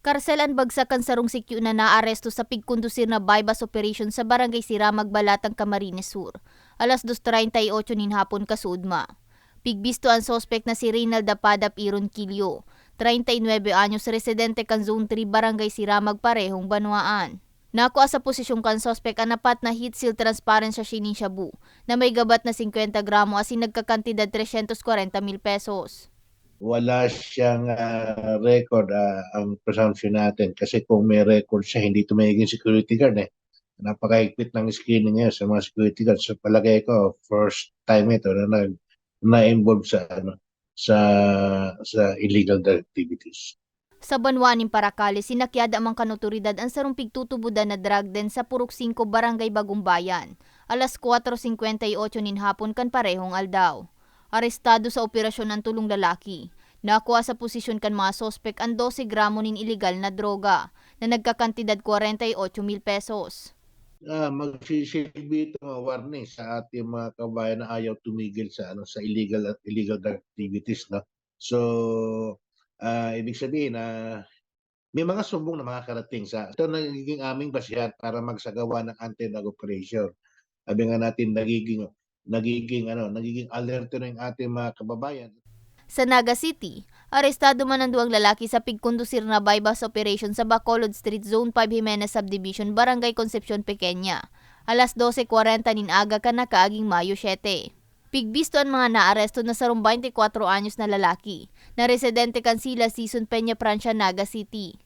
Karselan bagsakan sarong sikyo na naaresto sa pigkondusir na bypass operation sa barangay Siramag Balatang Camarines Sur. Alas 2.38 nin hapon kasudma. Pigbisto ang sospek na si Reynalda Padap Iron Kilio, 39 anyos residente kan Zone 3 Barangay Siramag Parehong Banwaan. Nakuha sa posisyong kan sospek ang napat na heat seal transparent sa shinin shabu na may gabat na 50 gramo asin nagkakantidad 340 mil pesos. Wala siyang ah, record ah, ang presumption natin kasi kung may record siya hindi magiging security guard eh napakahigpit ng screening niya sa mga security guard so palagay ko first time ito na nag na-involve sa ano sa sa illegal activities Sa Banwaning Paracale, sinakyada amang kanuturidad ang sarong pigtutubudan na drug den sa Purok 5 Barangay Bagong Bayan. Alas 4.58 nin hapon kan parehong aldaw. Arestado sa operasyon ng tulong lalaki. Nakuha sa posisyon kan mga sospek ang 12 gramo nin illegal na droga na nagkakantidad 48 mil pesos. ah magsisilbi ito mga warning sa ating mga kabayan na ayaw tumigil sa ano sa illegal illegal drug activities no so ah ibig sabihin na may mga sumbong na makakarating sa ito nagiging aming basihan para magsagawa ng anti-drug operation. Sabi nga natin nagiging nagiging ano nagiging alerto na yung ating mga kababayan Sa Naga City, arestado man ang duwang lalaki sa pigkondusir na bypass operation sa Bacolod Street Zone 5 Jimenez Subdivision, Barangay Concepcion Pequeña. Alas 12.40 nin aga ka na kaaging Mayo 7. Pigbisto ang mga naaresto na sarong 24 anyos na lalaki na residente kan sila Season Peña Francia, Naga City.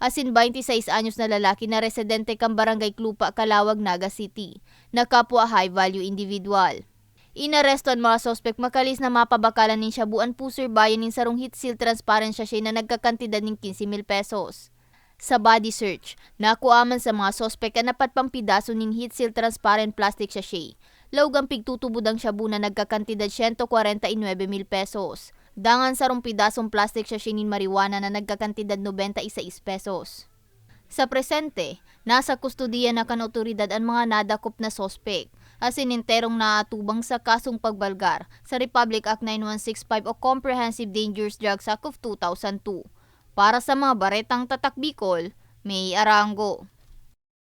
Asin 26 anyos na lalaki na residente kan Barangay Klupa, Kalawag, Naga City, na kapwa high value individual. Inaresto ang mga sospek makalis na mapabakalan nin Shabuan Puser bayan nin sarong heat seal transparent siya na nagkakantidad ng 15 mil pesos. Sa body search, nakuaman sa mga sospek ang napat pang pidaso nin heat seal transparent plastic sachet. Lawgang pigtutubod ang shabu na nagkakantidad 149 mil pesos. Dangan sarong pidasong plastic sachet nin marijuana na nagkakantidad 96 pesos. Sa presente, nasa kustudiya na kan otoridad ang mga nadakop na sospek asin interong naatubang sa kasong pagbalgar sa Republic Act 9165 o Comprehensive Dangerous Drugs Act of 2002. Para sa mga baretang tatak Bicol, may Arango.